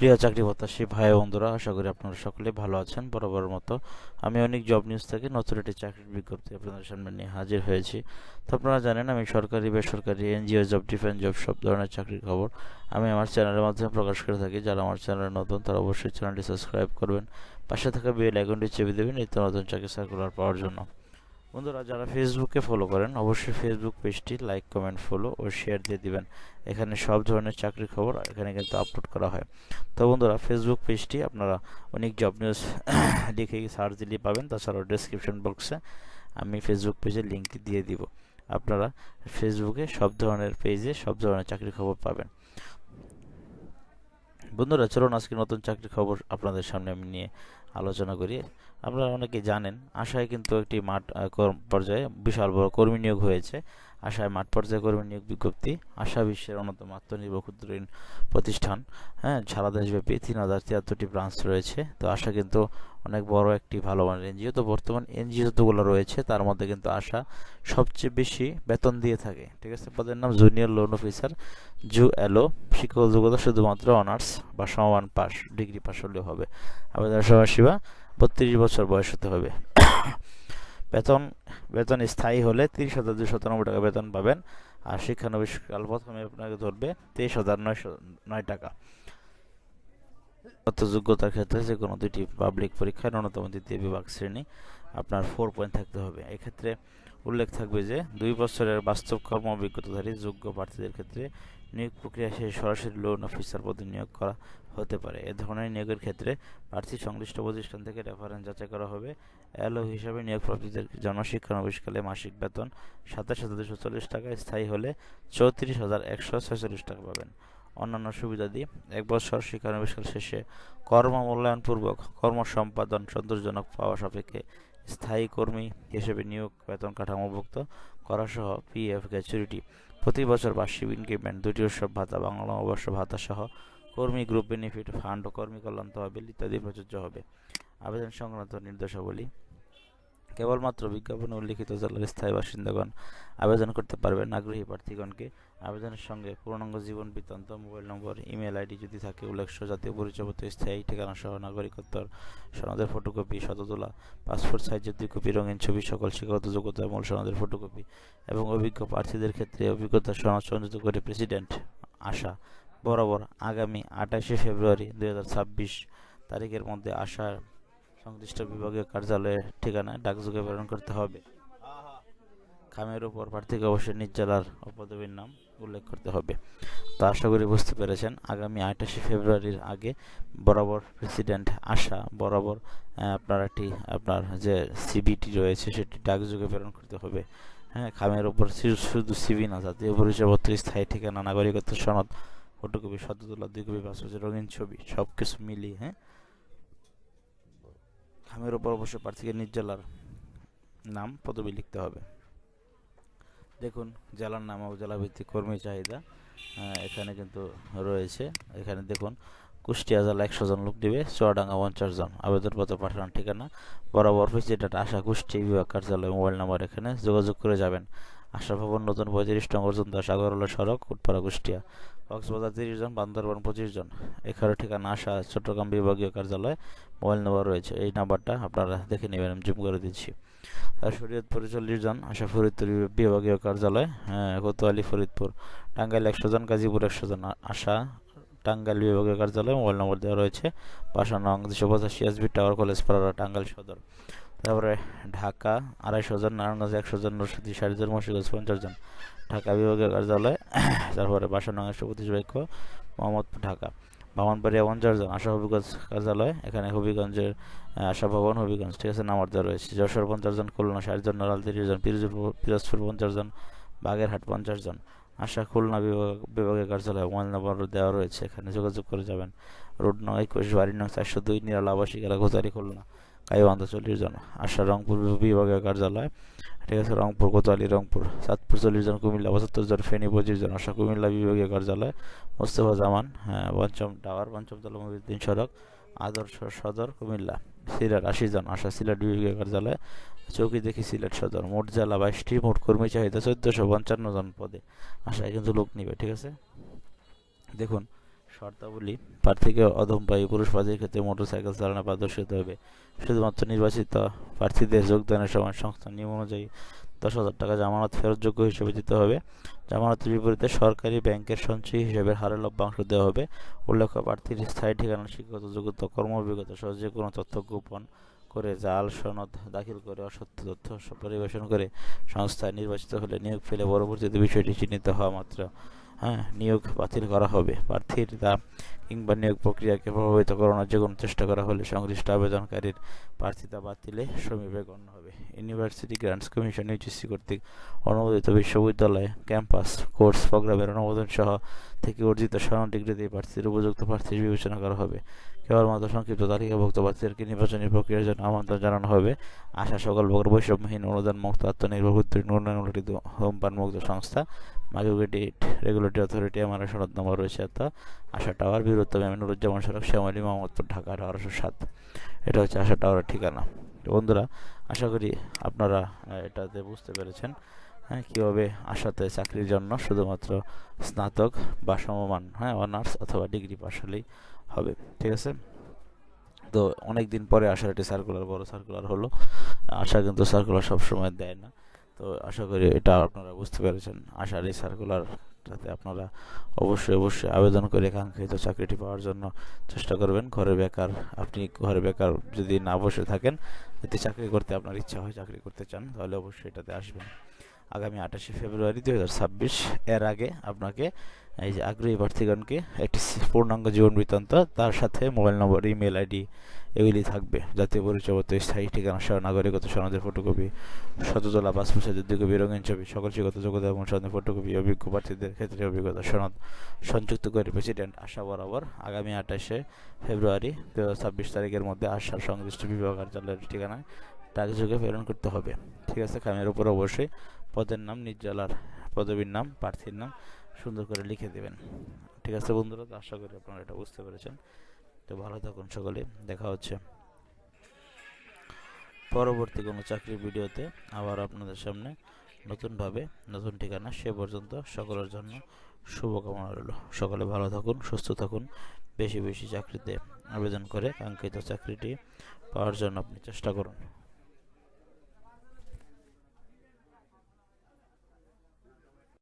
প্রিয় চাকরি প্রত্যাশী ভাই বন্ধুরা, আশা করি আপনারা সকলে ভালো আছেন। বরাবর মতো আমি অনেক, জব নিউজ থেকে নতুন একটি চাকরির বিজ্ঞপ্তি আপনাদের সামনে নিয়ে হাজির হয়েছি। তো আপনারা জানেন, আমি সরকারি, বেসরকারি, এনজিও, জব ডিফেন্স, জব সব ধরনের চাকরির খবর আমি আমার চ্যানেলের মাধ্যমে প্রকাশ করে থাকি। যারা আমার চ্যানেলে নতুন, তারা অবশ্যই চ্যানেলটি সাবস্ক্রাইব করবেন। পাশে থাকা বেল আইকনটি চেপে দেবেন নিত্য নতুন চাকরি সার্কুলার পাওয়ার জন্য। বন্ধুরা, যারা ফেসবুকে ফলো করেন, অবশ্যই ফেসবুক পেজটি লাইক কমেন্ট ফলো ও শেয়ার দিয়ে দিবেন। এখানে সব ধরনের চাকরির খবর এখানে কিন্তু আপলোড করা হয়। তো বন্ধুরা ফেসবুক পেজটি আপনারা অনেক জব নিউজ লিখে সার্চ দিলে পাবেন। তাছাড়াও ডেসক্রিপশন বক্সে আমি ফেসবুক পেজের লিঙ্কটি দিয়ে দিব। আপনারা ফেসবুকে সব ধরনের পেজে সব ধরনের চাকরির খবর পাবেন। বন্ধুরা, চলুন আজকে নতুন চাকরির খবর আপনাদের সামনে আমি নিয়ে আলোচনা করি। আপনারা অনেকে জানেন, আশায় কিন্তু একটি মাঠ পর্যায়ে বিশাল বড় কর্মী নিয়োগ হয়েছে। আশায় মাঠ পর্যায়ে কর্মী নিয়োগ বিজ্ঞপ্তি, আশা বিশ্বের অন্যতম আত্মনির্ভর ক্ষুদ্র ঋণ প্রতিষ্ঠান। হ্যাঁ সারা দেশব্যাপী তিন হাজার তিয়াত্তরটি ব্রাঞ্চ রয়েছে। তো আশা কিন্তু অনেক বড় একটি ভালো মানের এনজিও। তো বর্তমান এনজিও যতগুলো রয়েছে, তার মধ্যে কিন্তু আশা সবচেয়ে বেশি বেতন দিয়ে থাকে। ঠিক আছে? পদের নাম জুনিয়র লোন অফিসার জু এলো শিক্ষক যোগ্যতা শুধুমাত্র অনার্স বা সমান পাস ডিগ্রি পাস হলেও হবে। আবেদন সময়সীমা বত্রিশ বছর বয়স হতে হবে। বেতন বেতন স্থায়ী হলে তিরিশ হাজার দুশো সাতানব্বই টাকা বেতন পাবেন। আর শিক্ষানবিশকাল প্রথমে আপনাকে ধরবে তেইশ হাজার নয়শো, নয় টাকা। যোগ্যতার ক্ষেত্রে যে কোনো দুটি পাবলিক পরীক্ষায় ন্যূনতম দ্বিতীয় বিভাগ শ্রেণি আপনার ফোর পয়েন্ট থাকতে হবে। এক্ষেত্রে উল্লেখ থাকবে যে, দুই বছরের বাস্তব কর্ম অভিজ্ঞতাধারী যোগ্য প্রার্থীদের ক্ষেত্রে নিয়োগ প্রক্রিয়া শেষে সরাসরি লোন অফিসার পদে নিয়োগ করা হতে পারে। এ ধরনের নিয়োগের ক্ষেত্রে প্রার্থী সংশ্লিষ্ট প্রতিষ্ঠান থেকে রেফারেন্স যাচাই করা হবে। এলও হিসাবে নিয়োগ প্রাপ্তিদের জন্য শিক্ষানবিশকালে মাসিক বেতন সাতাশ হাজার দুশো চল্লিশ টাকা, স্থায়ী হলে চৌত্রিশ হাজার একশো ছয়চল্লিশ টাকা পাবেন। অন্যান্য সুবিধাদি এক বছর শিক্ষানবিশকাল শেষে কর্ম মূল্যায়নপূর্বক কর্ম সম্পাদন সন্তোষজনক পাওয়া সাপেক্ষে স্থায়ী কর্মী হিসেবে নিয়োগ বেতন কাঠামোভুক্ত করা সহ পিএফ গ্যাচুরিটি প্রতি বছর বার্ষিক ইনক্রিমেন্ট, দুটি উৎসব ভাতা, বাংলা অবশ্য ভাতা সহ কর্মী, গ্রুপ বেনিফিট, ফান্ড ও কর্মী কল্যাণ, তহবিল ইত্যাদি প্রযোজ্য হবে। আবেদন সংক্রান্ত নির্দেশাবলী কেবলমাত্র বিজ্ঞাপনে উল্লিখিত জেলার স্থায়ী বাসিন্দাগণ, আবেদন করতে পারবেন আগ্রহী প্রার্থীগণকে। আবেদনের সঙ্গে পূর্ণাঙ্গ জীবন বৃত্তান্ত, মোবাইল নম্বর ইমেল আইডি যদি থাকে, উল্লেখ্য জাতীয় পরিচয়পত্র, স্থায়ী ঠিকানা সহ নাগরিকত্বর, সনদের ফটোকপি, শততোলা, পাসপোর্ট সাইজের দুই কপি রঙিন ছবি, সকল শিক্ষাগত যোগ্যতা, মূল সনদের ফটোকপি এবং অভিজ্ঞ প্রার্থীদের ক্ষেত্রে অভিজ্ঞতা সনদ সংযুক্ত করে প্রেসিডেন্ট আশা বরাবর আগামী আঠাশে ফেব্রুয়ারি দুই হাজার ছাব্বিশ তারিখের মধ্যে আশার সংশ্লিষ্ট বিভাগীয় কার্যালয়ের ঠিকানায় ডাকযোগে প্রেরণ করতে হবে। খামের উপর প্রার্থীকে অবশ্যই নিজ জেলার পদবীর নাম উল্লেখ করতে হবে। তো আশা করি বুঝতে পেরেছেন, আগামী আঠাশে ফেব্রুয়ারির আগে বরাবর প্রেসিডেন্ট আশা, বরাবর আপনার একটি, আপনার যে সিবিটি রয়েছে সেটি ডাকযোগে প্রেরণ করতে হবে। হ্যাঁ খামের উপর শুধু সিবি না, জাতীয় পরিচয়পত্র, স্থায়ী ঠিকানা, নাগরিকত্ব সনদ, ফটোকপি, সদ্যতলা, দুই কপি পাসপোর্টের রঙিন ছবি সব কিছু মিলিয়ে হ্যাঁ খামের উপর অবশ্যই প্রার্থীকে নিজ জেলার নাম পদবি লিখতে হবে। দেখুন, জেলার নাম ও জেলাভিত্তিক কর্মী চাহিদা এখানে কিন্তু রয়েছে। এখানে দেখুন, কুষ্টিয়া জেলা একশো জন লোক দিবে, চুয়াডাঙ্গা পঞ্চাশ জন। আবেদনপত্র পাঠানোর ঠিকানা, বরাবর প্রেসিডেন্ট আশা কুষ্টিয়া বিভাগ কার্যালয়, মোবাইল নাম্বার এখানে যোগাযোগ করে যাবেন। আশা ভবন, নতুন পঁয়ত্রিশ অর্জুন দাস আগরওয়ালা সড়ক উৎপাড়া কুষ্টিয়া। কক্সবাজার তিরিশ জন বান্দরবান পঁচিশ জন। এখানে ঠিকানা আসা চট্টগ্রাম বিভাগীয় কার্যালয় মোবাইল নাম্বার রয়েছে। এই নাম্বারটা আপনারা দেখে নেবেন আমি জুম করে দিচ্ছি। আর শরীয়তপুরে চল্লিশ জন আশা ফরিদপুর বিভাগীয় কার্যালয় হ্যাঁ, কোতোয়ালি ফরিদপুর। টাঙ্গাইল একশো জন গাজীপুর একশো জন আশা টাঙ্গাইল বিভাগীয় কার্যালয় মোবাইল নম্বর দেওয়া রয়েছে। বাসা নং দুশো পঁচাশি এসবি টাওয়ার কলেজ পাড়া টাঙ্গাইল সদর। তারপরে ঢাকা আড়াইশো জন, নারায়ণগঞ্জ একশো জন, নরসিংদী ষাট জন পঞ্চাশ জন। ঢাকা বিভাগীয় কার্যালয় তারপরে বাসা নং একশো পঁচিশ বাক্য মোহাম্মদপুর ঢাকা। বামনবাড়িয়া পঞ্চাশ জন, আশা হবিগঞ্জ কার্যালয়, এখানে হবিগঞ্জের আশা ভবন হবিগঞ্জ, ঠিক আছে, নামার দেওয়া রয়েছে। যশোর পঞ্চাশ জন, খুলনা ষাট জন, নড়াল তিরিশ জন পিরোজপুর পিরোজপুর পঞ্চাশ জন, বাগেরহাট পঞ্চাশ জন। আশা খুলনা বিভাগ, বিভাগের কার্যালয় মোবাইল নম্বর দেওয়া রয়েছে। এখানে যোগাযোগ করে যাবেন। রোড নং একুশ বাড়ি নং চারশো দুই, নিরাল আবাসিক এলাকা খুলনা। গাইবান্ধা চল্লিশ জন। আশা রংপুর বিভাগীয় কার্যালয়। ঠিক আছে, রংপুর, কোতোয়ালি, রংপুর। সাতপুর চল্লিশ জন, কুমিল্লা পঁচাত্তর জন, ফেনী পঁচিশ জন। আশা কুমিল্লা বিভাগীয় কার্যালয়। মোস্তফা জামান হ্যাঁ পঞ্চম টাওয়ার পঞ্চমতলা মহিউদ্দিন সড়ক। আদর্শ সদর কুমিল্লা। সিলেট আশি জন আশা সিলেট বিভাগীয় কার্যালয় চৌকি দেখি সিলেট সদর। মোট জেলা বাইশটি, মোট কর্মী চাহিদা চোদ্দোশো পঞ্চান্ন জন পদে। আশায় কিন্তু লোক নিবে, ঠিক আছে? দেখুন, শর্তাবলী, প্রার্থীকে অধমপায়ী পুরুষ প্রার্থীর ক্ষেত্রে মোটরসাইকেল চালানো পারদর্শী হতে হবে। শুধুমাত্র নির্বাচিত প্রার্থীদের যোগদানের সময় সংস্থা নিয়ম অনুযায়ী দশ হাজার টাকা জামানত ফেরতযোগ্য হিসেবে দিতে হবে। জামানতের বিপরীতে সরকারি ব্যাংকের সঞ্চয়ী হিসেবে হারের লভ্যাংশ দেওয়া হবে। উল্লেখ্য, প্রার্থীর স্থায়ী ঠিকানা, শিক্ষাগত যোগ্যতা কর্ম অভিজ্ঞতা সহ যে কোনো তথ্য গোপন করে জাল, সনদ দাখিল করে অসত্য তথ্য পরিবেশন করে সংস্থায় নির্বাচিত হলে নিয়োগ ফেলে পরবর্তীতে বিষয়টি চিহ্নিত হওয়া মাত্র হ্যাঁ নিয়োগ বাতিল করা হবে। প্রার্থীর দাম কিংবা নিয়োগ প্রক্রিয়াকে প্রভাবিত করানোর যে কোনো চেষ্টা করা হলে সংশ্লিষ্ট আবেদনকারীর প্রার্থিতা বাতিলে সমীপে গণ্য হবে। ইউনিভার্সিটি গ্রান্টস কমিশন ইউজিসি কর্তৃক অনুমোদিত বিশ্ববিদ্যালয়ে ক্যাম্পাস, কোর্স, প্রোগ্রামের অনুমোদন সহ থেকে অর্জিত সনদ ডিগ্রিতে প্রার্থীর উপযুক্ত প্রার্থী বিবেচনা করা হবে। কেবলমাত্র সংক্ষিপ্ত তালিকাভুক্ত প্রার্থীদেরকে নির্বাচনী প্রক্রিয়ার জন্য আমন্ত্রণ জানানো হবে? আশা সকল প্রকার বৈষম্যহীন অনুদান মুক্ত আত্মনির্ভর উন্নয়ন ধূমপান মুক্ত সংস্থা মাইক্রোগেটেড রেগুলেটরি অথরিটি আমার সনদ নম্বর রয়েছে, তা আশা টাওয়ার বীরত্ব নুরুজ্জামান সড়ক শ্যামলী মোহাম্মদপুর ঢাকা, আঠারোশো সাত। এটা হচ্ছে আশা টাওয়ারের ঠিকানা। বন্ধুরা, আশা করি আপনারা এটাতে বুঝতে পেরেছেন হ্যাঁ কীভাবে আশাতে চাকরির জন্য শুধুমাত্র স্নাতক বা সমমান হ্যাঁ অনার্স অথবা ডিগ্রি পাশ হলেই হবে, ঠিক আছে? তো অনেক দিন পরে আশার একটি সার্কুলার বড় সার্কুলার হলো। আশা কিন্তু সার্কুলার সবসময় দেয় না। তো আশা করি এটা আপনারা বুঝতে পেরেছেন। আশার এই সার্কুলারটাতে আপনারা অবশ্যই অবশ্যই আবেদন করে কাঙ্ক্ষিত চাকরিটি পাওয়ার জন্য চেষ্টা করবেন। ঘরে বেকার, আপনি ঘরে বেকার যদি না বসে থাকেন, যদি চাকরি করতে আপনার ইচ্ছা হয় চাকরি করতে চান, তাহলে অবশ্যই এটাতে আসবেন। আগামী আঠাশে ফেব্রুয়ারি দু হাজার ছাব্বিশ, এর আগে আপনাকে এই যে আগ্রহী প্রার্থীগণকে একটি পূর্ণাঙ্গ জীবন বৃত্তান্ত, তার সাথে মোবাইল নম্বর, ইমেল আইডি এগুলি থাকবে। জাতীয় পরিচয়পত্র, স্থায়ী ঠিকানা সহ নাগরিকত্ব সনদের ফটোকপি, শততলা পাসপোর্ট সাইজের রঙিন ছবি, সকল শিক্ষত যোগ্যতা এবং সনদের ফটোকপি, অভিজ্ঞ প্রার্থীদের ক্ষেত্রে অভিজ্ঞতা সনদ সংযুক্ত করে প্রেসিডেন্ট আশা বরাবর আগামী আঠাশে ফেব্রুয়ারি দু ছাব্বিশ তারিখের মধ্যে আশার সংশ্লিষ্ট বিভাগ কার্যালয়ের ঠিকানায় ডাকযোগে প্রেরণ করতে হবে। ঠিক আছে খামের উপর অবশ্যই পদের নাম নিজ জেলার পদবীর নাম, প্রার্থীর নাম সুন্দর করে লিখে দেবেন। ঠিক আছে বন্ধুরা আশা করি আপনারা এটা বুঝতে পেরেছেন। তো ভালো থাকুন সকলে, দেখা হচ্ছে পরবর্তী কোনো চাকরির ভিডিওতে। আবার আপনাদের সামনে নতুনভাবে, নতুন ঠিকানা সে পর্যন্ত সকলের জন্য শুভকামনা রইল। সকলে ভালো থাকুন, সুস্থ থাকুন, বেশি বেশি চাকরিতে আবেদন করে কাঙ্ক্ষিত চাকরিটি পাওয়ার জন্য আপনি চেষ্টা করুন।